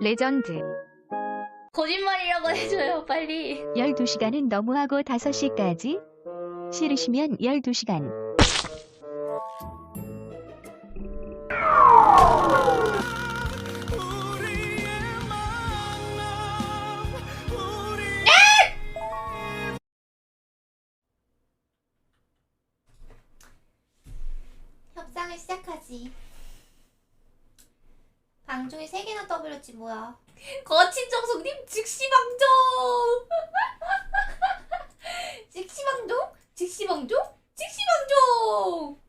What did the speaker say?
레전드. 거짓말이라고 해줘요, 빨리. 12시간은 너무하고 5시까지? 싫으시면 12시간. 협상을 시작하지. 방종이 3개나 떠버렸지, 뭐야. 거친 정성님, 즉시 방종! 즉시 방종? 즉시 방종? 즉시 방종!